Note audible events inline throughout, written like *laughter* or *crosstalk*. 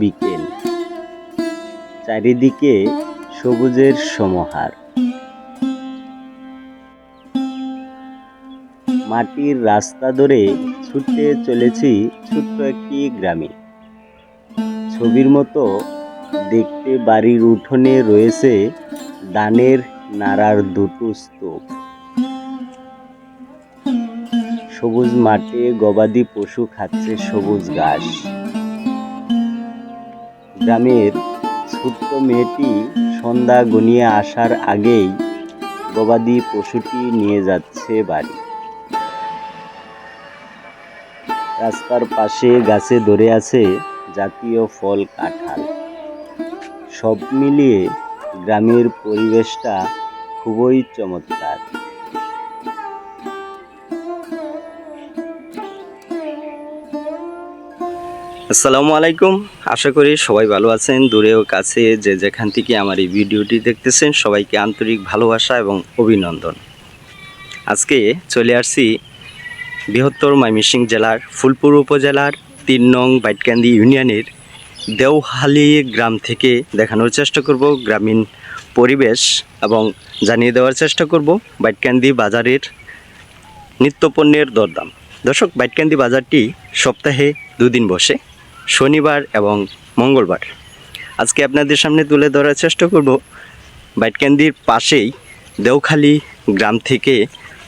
বিকেল। চারিদিকে সবুজের সমাহার। মাটির রাস্তা ধরে ছুটে চলেছি ছোট্ট একটি গ্রামে। ছবির মতো দেখতে বাড়ির উঠোনে রয়েছে দানের নাড়ার দুটো স্তূপ। সবুজ মাঠে গবাদি পশু খাচ্ছে সবুজ ঘাস। গ্রামের ছোট্ট মেয়েটি সন্ধ্যা গনিয়ে আসার আগেই গবাদি পশুটি নিয়ে যাচ্ছে বাড়ি। রাস্তার পাশে গাছে ধরে আছে জাতীয় ফল কাঁঠাল। সব মিলিয়ে গ্রামের পরিবেশটা খুবই চমৎকার। আসসালামু আলাইকুম। আশা করি সবাই ভালো আছেন দূরেও কাছে যে যেখান থেকে আমার এই ভিডিওটি দেখতেছেন, সবাইকে আন্তরিক ভালোবাসা এবং অভিনন্দন। আজকে চলে আসছি বৃহত্তর ময়মনসিংহ জেলার ফুলপুর উপজেলার তিন নং বাইটকান্দি ইউনিয়নের দেওহালি গ্রাম থেকে দেখানোর চেষ্টা করব গ্রামীণ পরিবেশ এবং জানিয়ে দেওয়ার চেষ্টা করব বাইটকান্দি বাজারের নিত্যপণ্যের দরদাম। দর্শক, বাইটকান্দি বাজারটি সপ্তাহে দুদিন বসে। শনিবার এবং মঙ্গলবার। আজকে আপনাদের সামনে তুলে ধরার চেষ্টা করব বাইটকান্দির পাশেই দেওখালি গ্রাম থেকে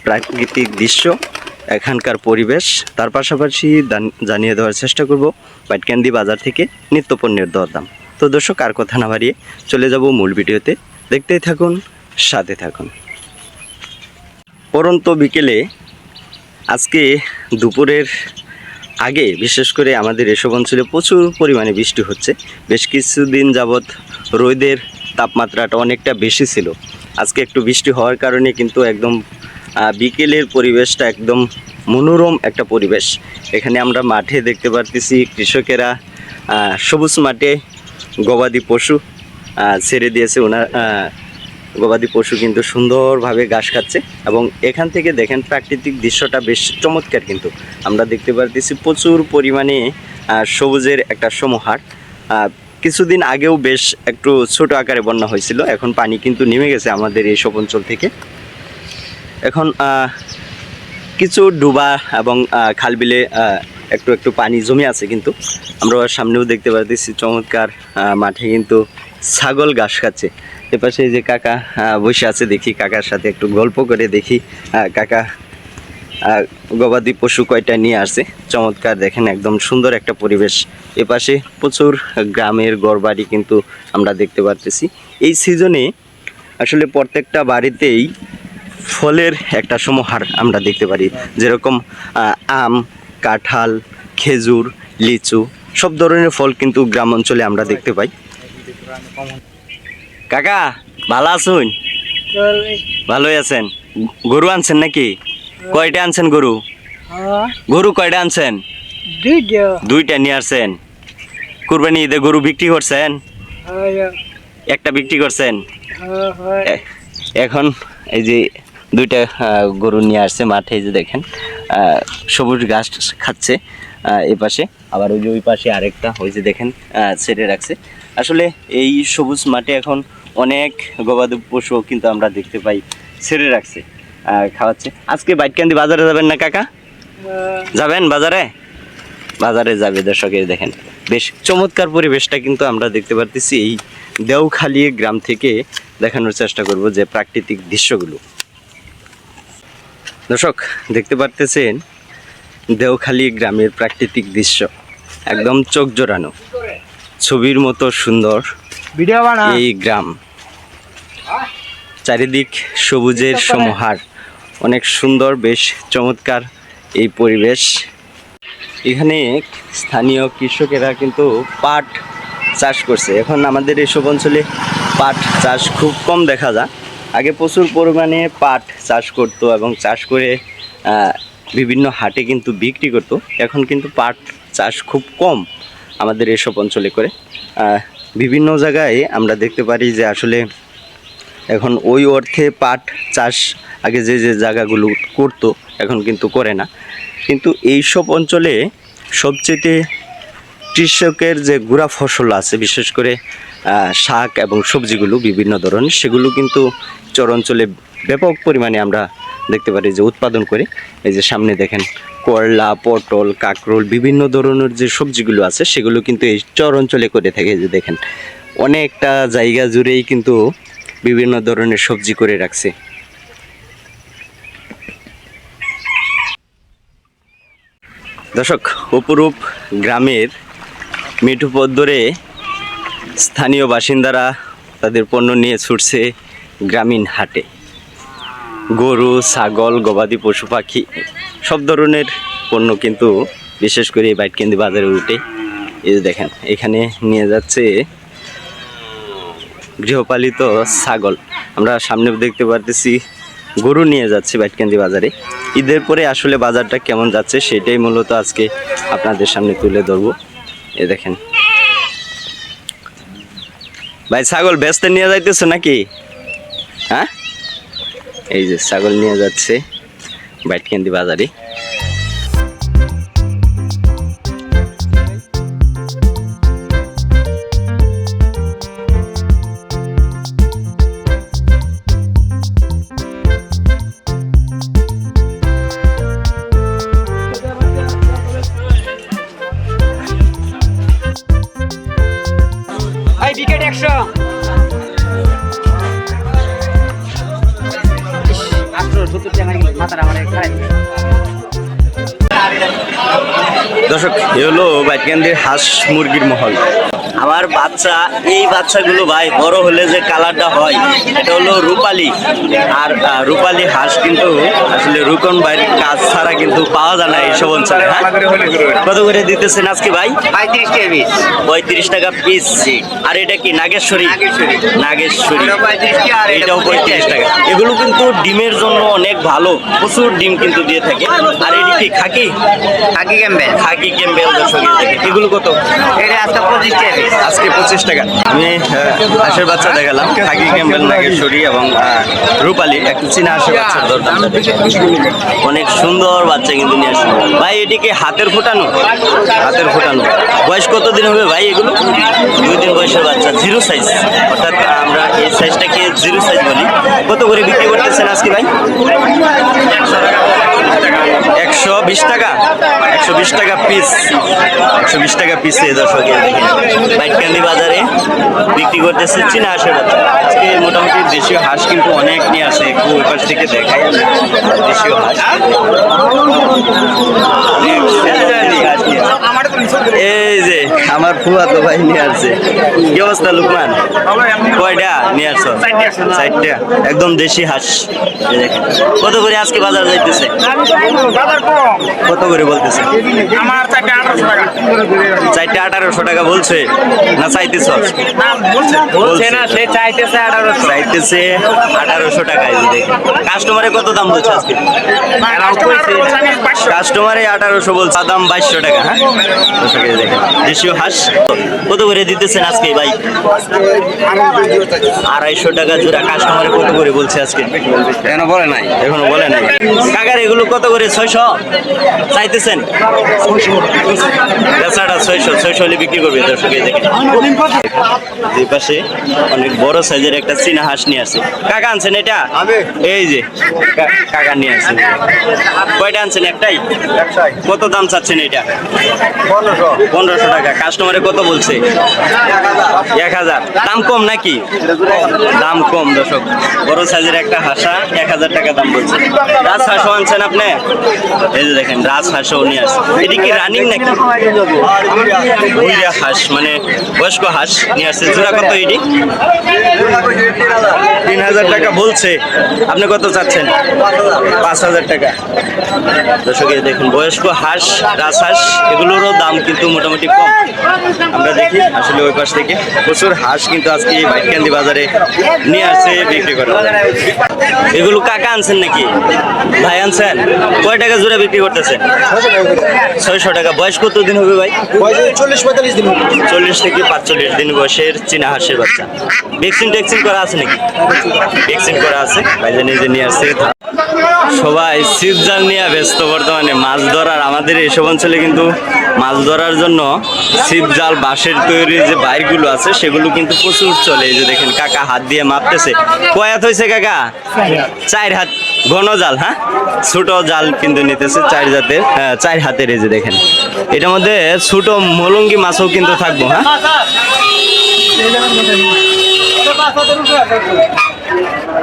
প্রাকৃতিক দৃশ্য, এখানকার পরিবেশ, তার পাশাপাশি জানিয়ে দেওয়ার চেষ্টা করব বাইটকান্দি বাজার থেকে নিত্যপণ্যের দরদাম। তো দর্শক, আর কথা না বাড়িয়ে চলে যাব মূল ভিডিওতে। দেখতেই থাকুন, সাথে থাকুন। পরন্ত বিকেলে আজকে দুপুরের আগে, বিশেষ করে আমাদের এসব অঞ্চলে প্রচুর পরিমাণে বৃষ্টি হচ্ছে। বেশ কিছুদিন যাবৎ রোদের তাপমাত্রাটা অনেকটা বেশি ছিল। আজকে একটু বৃষ্টি হওয়ার কারণে কিন্তু একদম বিকেলের পরিবেশটা একদম মনোরম একটা পরিবেশ। এখানে আমরা মাঠে দেখতে পারতেছি কৃষকেরা সবুজ মাঠে গবাদি পশু ছেড়ে দিয়েছে ওনার গবাদি পশু কিন্তু সুন্দরভাবে ঘাস খাচ্ছে এবং এখান থেকে দেখেন প্রাকৃতিক দৃশ্যটা বেশ চমৎকার কিন্তু। আমরা দেখতে পারতেছি প্রচুর পরিমাণে সবুজের একটা সমাহার। কিছুদিন আগেও বেশ একটু ছোট আকারে বন্যা হয়েছিল এখন পানি কিন্তু নেমে গেছে আমাদের এইসব অঞ্চল থেকে। এখন কিছু ডুবা এবং আহ, খাল বিলে একটু একটু পানি জমে আছে কিন্তু। আমরা সামনেও দেখতে পাচ্ছি চমৎকার মাঠে কিন্তু ছাগল ঘাস খাচ্ছে। এপাশে যে কাকা বসে আছে, দেখি কাকার সাথে একটু গল্প করে দেখি। কাকা গবাদি পশু কয়টা নিয়ে আসছে? চমৎকার, দেখেন, একদম সুন্দর একটা পরিবেশ। এপাশে প্রচুর গ্রামের গড়বাড়ি কিন্তু আমরা দেখতে পারতেছি। এই সিজনে আসলে প্রত্যেকটা বাড়িতেই ফলের একটা সমাহার আমরা দেখতে পারি। যেরকম আম, কাঁঠাল, খেজুর, লিচু, সব ধরনের ফল কিন্তু গ্রাম অঞ্চলে আমরা দেখতে পাই। কাকা ভালো আছুন? ভালোই আছেন। গরু আনছেন নাকি? কয়টা আনছেন গরু? গরু কয়টা আনছেন? দুইটা। নিয়ে আসছেন। কুরবানি ঈদে গরু বিক্রি করছেন? একটা বিক্রি করছেন? এখন এই যে দুইটা গরু নিয়ে আসছে মাঠে এই যে দেখেন সবুজ ঘাস খাচ্ছে এ পাশে। আবার ওই যে ওই পাশে আরেকটা ওই যে দেখেন ছেড়ে রাখছে। আসলে এই সবুজ মাঠে এখন অনেক গবাদি পশু কিন্তু আমরা দেখতে পাই ছেড়ে রাখছে খাওয়াচ্ছে। আজকে বাইটকান্দি বাজারে যাবেন না কাকা? যাবেন বাজারে? বাজারে যাবে দর্শক এই দেখেন। বেশ চমৎকার পরিবেশটা কিন্তু আমরা দেখতে পারতেছি এই দেওখালি গ্রাম থেকে দেখানোর চেষ্টা করব যে প্রাকৃতিক দৃশ্যগুলো। দর্শক দেখতে পারতেছেন দেওখালি গ্রামের প্রাকৃতিক দৃশ্য। একদম চোখ জোড়ানো। ছবির মতো সুন্দর এই গ্রাম। চারিদিক সবুজের সমাহার। অনেক সুন্দর বেশ চমৎকার এই পরিবেশ। এখানে স্থানীয় কৃষকেরা কিন্তু পাট চাষ করছে। এখন আমাদের এসব অঞ্চলে পাট চাষ খুব কম দেখা যায়। আগে প্রচুর পরিমাণে পাট চাষ করতো এবং চাষ করে বিভিন্ন হাটে কিন্তু বিক্রি করতো। এখন কিন্তু পাট চাষ খুব কম আমাদের এসব অঞ্চলে করে। বিভিন্ন জায়গায় আমরা দেখতে পারি যে আসলে এখন ওই অর্থে পাট চাষ আগে যে যে জায়গাগুলো করতো, এখন কিন্তু করে না। কিন্তু এই সব অঞ্চলে সবচেয়ে কৃষকের যে গুড়া ফসল আছে, বিশেষ করে শাক এবং সবজিগুলো বিভিন্ন ধরনের, সেগুলো কিন্তু চর অঞ্চলে ব্যাপক পরিমাণে আমরা দেখতে পারি যে উৎপাদন করে। এই যে সামনে দেখেন, করলা, পটল, কাঁকরোল বিভিন্ন ধরনের যে সবজিগুলো আছে, সেগুলো কিন্তু এই চর অঞ্চলে করে থাকে। যে দেখেন, অনেকটা জায়গা জুড়েই কিন্তু বিভিন্ন ধরনের সবজি করে রাখছে। দর্শক, অপরূপ গ্রামের মিঠু পথ ধরে স্থানীয় বাসিন্দারা তাদের পণ্য নিয়ে ছুটছে গ্রামীণ হাটে। গরু, ছাগল, গবাদি পশু পাখি, সব ধরনের পণ্য কিন্তু বিশেষ করে এই বাইটকেন্দি বাজারে উঠে। এই দেখেন, এখানে নিয়ে যাচ্ছে গৃহপালিত ছাগল। আমরা সামনে দেখতে পারতেছি, গরু নিয়ে যাচ্ছে বাইটকান্দি বাজারে। ঈদের পরে আসলে বাজারটা কেমন যাচ্ছে সেটাই মূলত আজকে আপনাদের সামনে তুলে ধরবো। এ দেখেন। ভাই, ছাগল ব্যস্ত নিয়ে যাইতেছো নাকি? হ্যাঁ? এই যে, ছাগল নিয়ে যাচ্ছে বাইটকান্দি বাজারে। বিকেট একশো। মাথাটা আমার খাই দর্শক এ হলো বাইটকান্দির হাঁস মুরগির মহল। আমার বাচ্চা এই বাচ্চাগুলো ভাই বড় হলে যে কালারটা হয় এটা হলো রূপালি। আর রূপালি হাঁস কিন্তু আসলে রুকন ভাইয়ের কাজ ছাড়া কিন্তু পাওয়া যায় না এইসব অঞ্চলে হ্যাঁ? কত করে দিতেছেন আজকে ভাই? পঁয়ত্রিশ টাকা পিস পঁয়ত্রিশ টাকা পিস আর এটা কি নাগেশ্বরী? নাগেশ্বরী। নাগেশ্বরী। এটা 35 টাকা এটাও পঁয়ত্রিশ টাকা। এগুলো কিন্তু ডিমের জন্য অনেক ভালো। প্রচুর ডিম কিন্তু দিয়ে থাকে। আর এটি কি খাকি? থাকি ক্যাম্বেল। খাকি এই দেখেন। এগুলো কত? এটা আজকে পঁচিশ টাকা আজকে পঁচিশ টাকা। আমি হাঁসের বাচ্চা দেখালাম। খাকি ক্যাম্বেল নাগেশ্বরী এবং রূপালী। একটু চীনা হাঁসের বাচ্চার দরদামটা দেখেন। অনেক সুন্দর বাচ্চা কিন্তু নিয়ে আসছে। ভাই এটিকে হাতের ফোটানো? হাতের ফোটানো। বয়স কতদিন হবে ভাই এগুলো? দুই দিন বয়সের বাচ্চা জিরো সাইজ অর্থাৎ আমরা এই সাইজটাকে জিরো সাইজ বলি? কত করে বিক্রি করতেছেন আজকে ভাই? একশো বিশ টাকা? একশো বিশ টাকা পিস একশো বিশ টাকা পিসে দর্শক এই দেখেন বাইটকান্দি বাজারে বিক্রি করতেছে চীনা হাঁসের আজকে মোটামুটি দেশীয় হাঁস কিন্তু অনেক নিয়ে আসে, একটু ওই পাশ থেকে দেখাই। দেশীয় হাঁস। এই যে আমার ফুয়াতো ভাই নিয়ে আসছে। কি অবস্থা লুকমান? কয়টা নিয়ে আসছো? চারটা। একদম দেশি হাঁস। কত করে আজকে বাজার যাইতেছে? কত করে বলতেছে? আমার চারটে আঠারোশো টাকা চারটে আঠারোশো টাকা বলছে না চাইতেছ? বলছে। না সে চাইতেছে আঠারোশো চাইতেছে আঠারোশো টাকায় কাস্টমারে কত দাম বলছে আজকে? কাস্টমারে আঠারোশো বলছে। দাম বাইশশো টাকা। হ্যাঁ? দর্শক এই দেখেন। দেশীয় হাঁস কত করে দিতেছেন আজকে ভাই? আড়াইশো টাকা জোড়া। কাস্টমারে কত করে বলছে আজকে? কেন বলে নাই। এখনও বলে নাই। কাকার এগুলো কত করে? ছয়শো? চাইতেছেন? বেচাটা ছয়শো। ছয়শো হলে বিক্রি করবে দর্শক দেখেন। দুই পাশে অনেক বড় সাইজের একটা চীনা হাঁস নিয়ে আসছে। কাকা আনছেন এটা? এই যে কাকা নিয়ে আসছেন কয়টা আনছেন একটাই। কত দাম চাচ্ছেন এটা? পনেরোশো। টাকা। কাস্টমারে কত বলছে? এক হাজার। দাম কম নাকি? দাম কম, দর্শক। বড় সাইজের একটা হাঁসা, এক হাজার টাকা দাম বলছে। রাজ হাঁসও আনছেন আপনি? এই যে দেখেন, রাজ হাঁসও নিয়ে আসছে এটি কি রানিং নাকি? হাঁস মানে বয়স্ক হাঁস নিয়ে আসছে। জোড়া কত এটি? তিন হাজার টাকা বলছে। আপনি কত চাচ্ছেন? পাঁচ হাজার টাকা। দর্শক দেখুন, বয়স্ক হাঁস, রাজ হাঁস। এগুলোরও দাম কিন্তু মোটামুটি কম। আমরা দেখি আসলে ওই পাশ থেকে। প্রচুর হাঁস কিন্তু আজকে এই বাইটকান্দি বাজারে নিয়ে আসছে, বিক্রি করা। এগুলো কাকা আনছেন নাকি? ভাই আনছেন? কয় টাকা জোড়া বিক্রি করতেছেন ছয়শো টাকা। বয়স কত দিন হবে ভাই? চল্লিশ পঁয়তাল্লিশ দিন চল্লিশ থেকে পাঁচচল্লিশ দিন বয়সের চীনা হাঁসের বাচ্চা। ভ্যাকসিন ট্যাকসিন করা আছে নাকি? ভ্যাকসিন করা আছে। ভাই যে নিয়ে আসছে। সবাই ছিপ জাল নিয়ে ব্যস্ত বর্তমানে। মাছ ধরার আমাদের এসব অঞ্চলে কিন্তু মাছ ধরার জন্য ছিপ জাল বাঁশের তৈরি যে বাইরগুলো আছে সেগুলো কিন্তু প্রচুর চলে। এই যে দেখেন কাকা হাত দিয়ে মাপতেছে কয় হাত হয়েছে কাকা? চার হাত। ঘন জাল হ্যাঁ? ছোট জাল কিন্তু নিতেছে চার জাতের হ্যাঁ, চার হাতের এই যে দেখেন। এটার মধ্যে ছোট মলঙ্গি মাছও কিন্তু থাকব হ্যাঁ?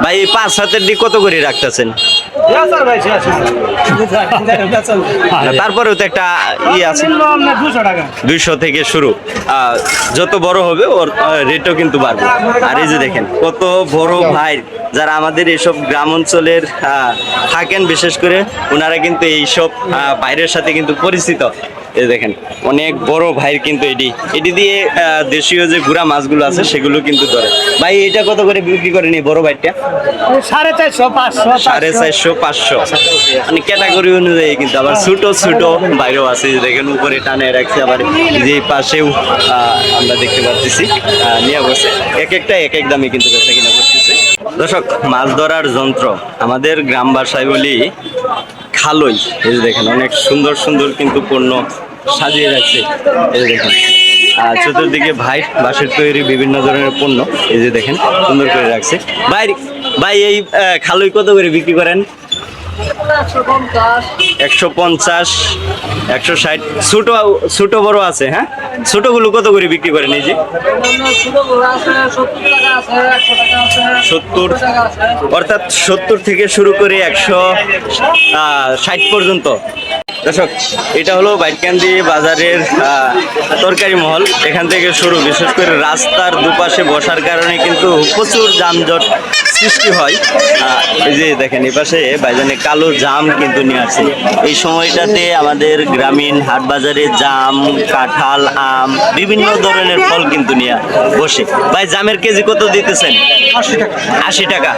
ভাই পাঁচ হাতের দিক কত করে রাখতেছেন? তারপরেও তো একটা ই আছে। দুইশো থেকে শুরু। আহ, যত বড় হবে ওর রেটও কিন্তু বাড়বে। আর এই যে দেখেন কত বড় ভাই যারা আমাদের এইসব গ্রাম অঞ্চলের আহ, থাকেন বিশেষ করে ওনারা কিন্তু এইসব বাইরের সাথে কিন্তু পরিচিত। এই দেখেন অনেক বড় ভাইয়ের কিন্তু এটি এটি দিয়ে দেশীয় যে গুড়া মাছগুলো আছে সেগুলো কিন্তু ধরে। ভাই এটা কত করে বিক্রি করেন এই বড় ভাইটা? সাড়ে চারশো পাঁচশো সাড়ে চারশো পাঁচশো। মানে ক্যাটাগরি অনুযায়ী কিন্তু আবার ছোট ছোট বাইরেও আছে দেখেন উপরে টানে রাখছে আবার যে পাশেও আমরা দেখতে পাচ্ছি নিয়ে বসে। এক একটা এক এক দামে কিন্তু বেচা কিনা করতেছে। দর্শক মাছ ধরার যন্ত্র। আমাদের গ্রাম ভাষায় বলি খালই। এই দেখেন অনেক সুন্দর সুন্দর কিন্তু পণ্য সাজিয়ে রাখছে। এই দেখেন। আর চতুর্দিকে ভাই বাঁশের তৈরি বিভিন্ন ধরনের পণ্য। এই যে দেখেন, সুন্দর করে রাখছে। ভাই ভাই, এই খালুই কত করে বিক্রি করেন? একশো পঞ্চাশ, একশো ষাট। ছোট ছোট বড় আছে হ্যাঁ? ছোটগুলো কত করে বিক্রি করেন এই যে? সত্তর। অর্থাৎ সত্তর থেকে শুরু করে একশো ষাট পর্যন্ত। দর্শক এটা হলো বাইটকান্দি বাজারের তরকারি মহল। এখান থেকে শুরু বিশেষ করে রাস্তার দুপাশে বসার কারণে কিন্তু প্রচুর যানজট সৃষ্টি হয়। এই যে দেখেন এই পাশে বাইজানে কালো জাম কিন্তু নিয়ে আসছে। এই সময়টাতে আমাদের গ্রামীণ হাট বাজারে জাম কাঁঠাল আম বিভিন্ন ধরনের ফল কিন্তু নিয়ে বসে। ভাই জামের কেজি কত দিতেছেন? আশি টাকা।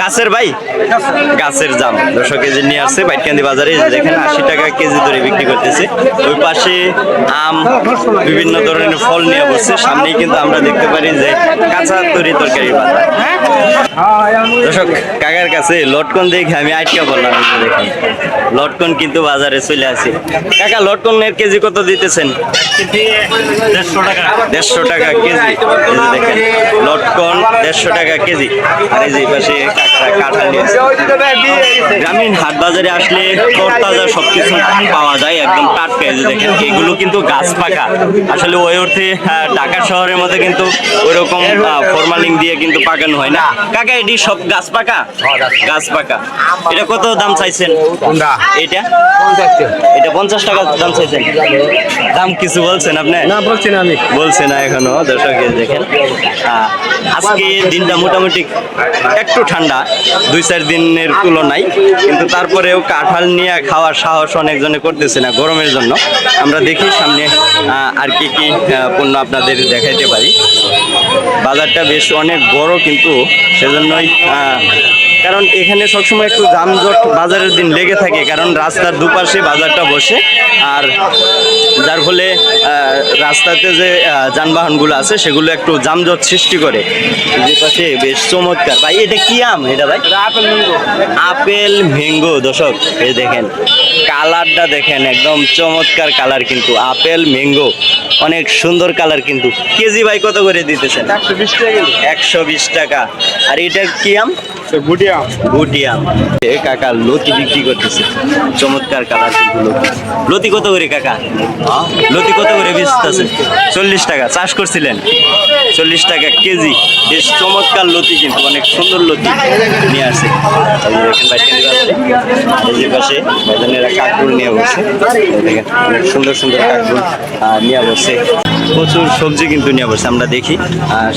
গাছের ভাই? গাছের। জাম। দশশো কেজি নিয়ে আসছে বাইটকান্দি বাজারে। দেখেন আশি টাকা কেজি ধরে বিক্রি করতেছে। ওই পাশে আম, বিভিন্ন ধরনের ফল নিয়ে বসছে। সামনেই কিন্তু আমরা দেখতে পারি যে কাঁচা তৈরি তরকারি বাজার। দর্শক, কাকার কাছে লটকন দেখে আমি আটকা বললাম দেখেন। লটকন কিন্তু বাজারে চলে আসে। কাকা, লটকনের কেজি কত দিতেছেন? দেড়শো টাকা কেজি। দেখেন, লটকন দেড়শো টাকা কেজি। আর এই যে পাশে কাঁঠাল গ্রামীণ হাট বাজারে আসলে তরতাজা সবকিছু পাওয়া যায় একদম টাটকা যে দেখেন এগুলো কিন্তু গাছ পাকা। আসলে ওই অর্থে ঢাকা শহরের মধ্যে কিন্তু ওইরকম ফরমালিং দিয়ে কিন্তু পাকানো হয় না। কাকা এটি সব গাছ পাকা? গাছ পাকা। এটা কত দাম চাইছেন? এটা? এটা পঞ্চাশ টাকা দাম চাইছেন? দাম কিছু বলছেন আপনি? না বলছি না আমি। বলছে না এখনও দর্শক দেখেন। আজকে দিনটা মোটামুটি একটু ঠান্ডা দুই চার দিনের তুলনায়। কিন্তু তারপরেও কাঁঠাল নিয়ে খাওয়ার সাহস অনেকজনে করতেছে না গরমের জন্য। আমরা দেখি সামনে আর কি কি পণ্য আপনাদের দেখাইতে পারি। বাজারটা বেশ অনেক বড় কিন্তু সেজন্যই কারণ এখানে সবসময় একটু যানজট বাজারের দিন লেগে থাকে কারণ রাস্তার দুপাশে বাজারটা বসে। আর যার ফলে রাস্তাতে যে যানবাহনগুলো আছে সেগুলো একটু যানজট সৃষ্টি করে। যে পাশে বেশ চমৎকার। ভাই এটা কি আম এটা ভাই? Apple mango. দর্শক এই দেখেন কালারটা দেখেন একদম চমৎকার কালার কিন্তু আপেল ম্যাঙ্গো অনেক সুন্দর কালার কিন্তু। কেজি ভাই কত করে দিতেছেন? একশো বিশ টাকা একশো বিশ টাকা। আর এটা কি আম? গুটিয়া গুটিয়াম এ কাকা লতি বিক্রি করতেছে। চমৎকার কালার কিন্তু লতি। কত করে কাকা? লতি কত করে বেচতেছে? চল্লিশ টাকা। চাষ করছিলেন? চল্লিশ টাকা কেজি। বেশ চমৎকার লতি কিন্তু অনেক সুন্দর লতি নিয়ে আসে। এই পাশে ভাইজানেরা কাকুর নিয়ে বসে। অনেক সুন্দর সুন্দর আহ, নিয়ে বসে। প্রচুর সবজি কিন্তু নিয়ে বসে, আমরা দেখি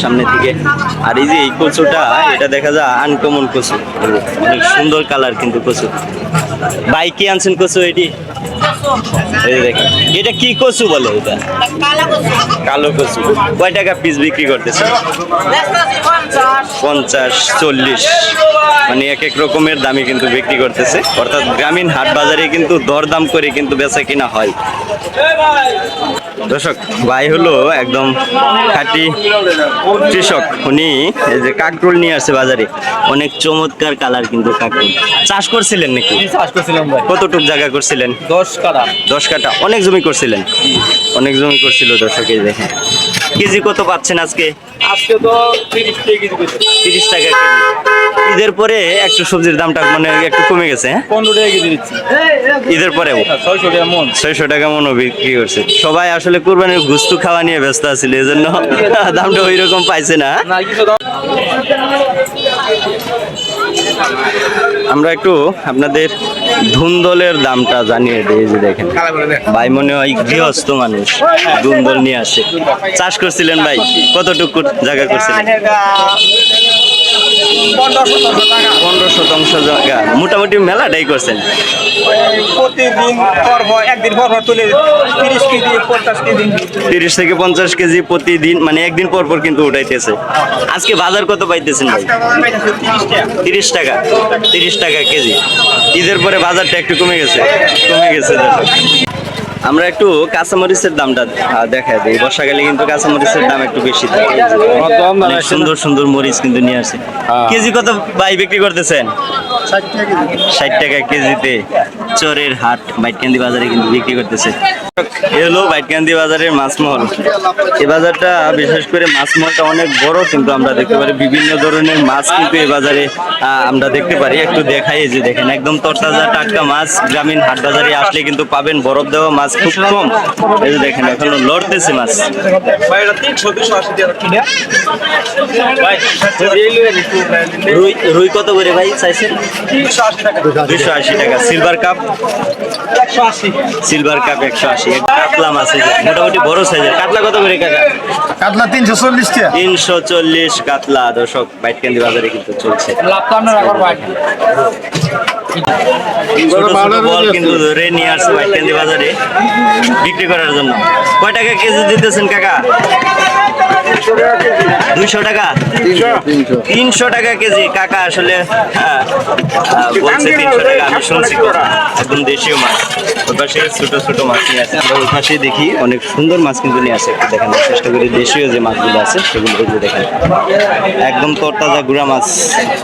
সামনে থেকে। আর এই যে এই কচুটা, এটা দেখা যায় আনকমন কচু। অনেক সুন্দর কালার কিন্তু কচু। ভাই, কি আনছেন কচু এটি? এই দেখেন, এটা কি কচু বলে এটা? কালো কচু। কয় টাকা পিস বিক্রি করতেছে? পঞ্চাশ চল্লিশ। মানে এক এক রকমের দামে কিন্তু বিক্রি করতেছে। অর্থাৎ গ্রামীণ হাট বাজারে কিন্তু দরদাম করে কিন্তু বেচা কিনা হয়। দর্শক ভাই হলো একদম খাঁটি কৃষক। উনি এই যে কাকরোল নিয়ে আসছে বাজারে। অনেক চমৎকার কালার কিন্তু কাকরোল। চাষ করছিলেন নাকি? চাষ করছিলাম ভাই। কতটুক জায়গা করছিলেন? দশ কাটা দশ কাটা অনেক জমি করছিলেন? অনেক জমি করছিল দর্শক এই দেখেন কেজি কত পাচ্ছেন আজকে? আজকে তো তিরিশ তিরিশ টাকা কেজি। ঈদের পরে একটু সবজির দামটা মানে একটু কমে গেছে হ্যাঁ? পনেরো টাকা কেজি দিচ্ছি। ঈদের পরেও ছয়শো টাকা মন। ছয়শো টাকা মনো বিক্রি করছে। সবাই আসলে কোরবানির গুস্তু খাওয়া নিয়ে ব্যস্ত আছিল এই জন্য দামটা ওই রকম পাইছে না। আমরা একটু আপনাদের ধুন্দলের দামটা জানিয়ে দিই যে দেখেন। ভাই মনে হয় গৃহস্থ মানুষ, ধুন্দল নিয়ে আসে। চাষ করছিলেন ভাই, কতটুকু জায়গা করছিলেন? পনেরো শতাংশ জায়গা মোটামুটি মেলাটাই করছেন। প্রতিদিন পর একদিন পর পর তুলে তিরিশ কেজি পঞ্চাশ কেজি। তিরিশ থেকে পঞ্চাশ কেজি প্রতিদিন মানে একদিন পর পর কিন্তু উঠাইতেছে। আজকে বাজার কত পাইতেছেন ভাই? তিরিশ টাকা। তিরিশ টাকা। কেজি। ঈদের পরে বাজারটা একটু কমে গেছে। কমে গেছে। আমরা একটু কাঁচামরিচের দামটা দেখা দিই। বর্ষাকালে কিন্তু কাঁচামরিচের দাম একটু বেশি থাকে। অনেক সুন্দর সুন্দর মরিচ কিন্তু নিয়ে আসে। কেজি কত ভাই বিক্রি করতেছেন? ষাট টাকা কেজিতে চোরের হাট বাইটকান্দি বাজারে কিন্তু বিক্রি করতেছে। হলো বাইটকান্দি বাজারের মাছমহল। এই বাজারটা বিশেষ করে মাছমহলটা অনেক বড় কিন্তু আমরা দেখতে পারি বিভিন্ন ধরনের মাছ কিন্তু এই বাজারে আমরা দেখতে পারি। একটু দেখাই যে দেখেন একদম তরতাজা টাটকা মাছ। গ্রামীণ হাট বাজারে আসলে কিন্তু পাবেন বরফ দেওয়া মাছ খুব কম। এই যে দেখেন এখনও লড়তেছে মাছ। রুই রুই কত করে ভাই চাইছেন? দুশো আশি টাকা। Silver cup? সিলভার কাপ একশো আশি। কাতলা মাছ মোটামুটি বড় সাইজের কাতলা কত করে কাকা? কাতলা তিনশো চল্লিশ তিনশো চল্লিশ কাতলা দর্শক বাইটকান্দি বাজারে কিন্তু চলছে। লাভ তো আপনার এখন ভাই ছোট ছোট বল কিন্তু ধরে নিয়ে আসছে বাইটকান্দি বাজারে বিক্রি করার জন্য। কয় টাকা কেজি দিতেছেন কাকা? দুইশো টাকা? তিনশো। টাকা কেজি। কাকা আসলে হ্যাঁ, বলছে তিনশো টাকা আমি শুনছি একদম দেশীয় মাছ। ওই পাশে ছোট ছোট মাছ নিয়ে আছে আমরা ওই পাশে দেখি অনেক সুন্দর মাছ কিন্তু নিয়ে আসে। একটু দেখানোর চেষ্টা করি দেশীয় যে মাছগুলো আছে সেগুলো এই দেখেন। একদম তরতাজা গুড়া মাছ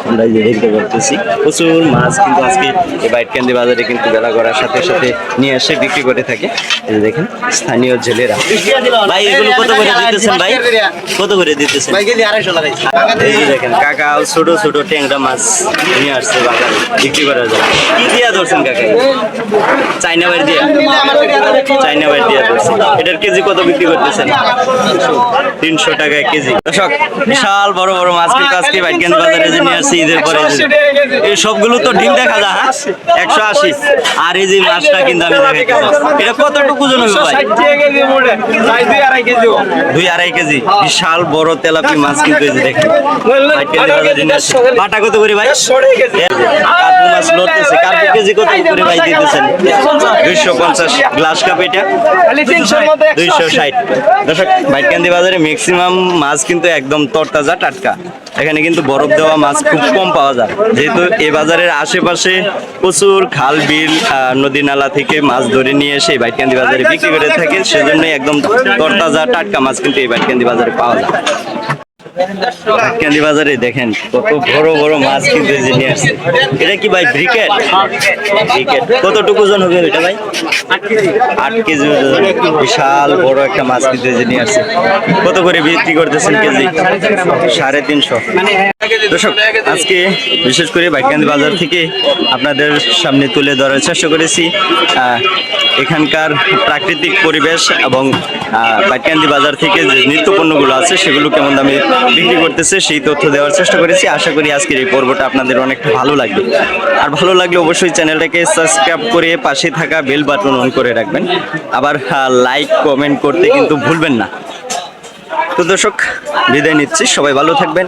আমরা এই যে দেখতে পারতেছি। প্রচুর মাছ কিন্তু আজকে এই বাইটকান্দি বাজারে কিন্তু বেলা করার সাথে সাথে নিয়ে এসে বিক্রি করে থাকে। এই দেখেন স্থানীয় জেলেরা। ভাই এগুলো কত করে দিতেছেন ভাই? কত করে দিতেছেন? এই দেখেন কাকা ছোট ছোট ট্যাংরা মাছ নিয়ে আসছে বাজারে বিক্রি করার জন্য। কি দিয়া ধরছেন কাকা চাইনা বাইর দিয়া? চাইনা বাইর দিয়া ধরছেন। এটার কেজি কত বিক্রি করতেছেন? তিনশো টাকায় কেজি। দর্শক বিশাল বড় বড় মাছ কিন্তু আজকে বাইটকেন্দ্র বাজারে যে নিয়ে আসছে ঈদের পরে এই সবগুলো তো ডিম দেখা যায় হ্যাঁ? একশো আশি। আর এই যে মাছটা কিন্তু আমি দেখাইতে এটা কতটুকু ওজন হবে ভাই? দুই আড়াই কেজি। বিশাল বড় তেলাপি মাছ কিন্তু নিয়ে আসছে কত করে ভাই? কার্পু মাছ লড়তেছে কার্পু কেজি কত করে ভাই দিতেছেন? দুইশো পঞ্চাশ *laughs* গ্লাস কাপ এটা। দুইশো ষাট দর্শক বাইটকান্দি বাজারে ম্যাক্সিমাম মাছ কিন্তু একদম তরতাজা টাটকা। এখানে কিন্তু বরফ দেওয়া মাছ খুব কম পাওয়া যায়। যেহেতু এই বাজারের আশেপাশে প্রচুর খাল বিল নদী নালা থেকে মাছ ধরে নিয়ে এসে বাইটকান্দি বাজারে বিক্রি করে থাকে সেজন্যই একদম তরতাজা টাটকা মাছ কিন্তু এই বাইটকান্দি বাজারে পাওয়া যায়। ক্যান্দি বাজারে দেখেন, কত বড় বড় মাছ কিন্তু জেনে আসছে। এটা কি ভাই, ব্রিকেট? ব্রিকেট। কতটুকু ওজন হবে এটা ভাই? আট কেজি ওজন। বিশাল বড় একটা মাছ কিন্তু জেনে আসছে। কত করে বিক্রি করতেছেন কেজি? সাড়ে তিনশো। দর্শক আজকে বিশেষ করে বাইকান্দি বাজার থেকে আপনাদের সামনে তুলে ধরার চেষ্টা করেছি এখানকার প্রাকৃতিক পরিবেশ এবং বাইকান্দি বাজার থেকে যে নিত্য পণ্যগুলো আছে সেগুলো কেমন দামে বিক্রি করতেছে সেই তথ্য দেওয়ার চেষ্টা করেছি। আশা করি আজকের এই পর্বটা আপনাদের অনেক ভালো লাগবে। আর ভালো লাগলে অবশ্যই চ্যানেলটাকে সাবস্ক্রাইব করে পাশে থাকা বেল বাটন অন করে রাখবেন। আবার লাইক কমেন্ট করতে কিন্তু ভুলবেন না। তো দর্শক বিদায় নিচ্ছি। সবাই ভালো থাকবেন।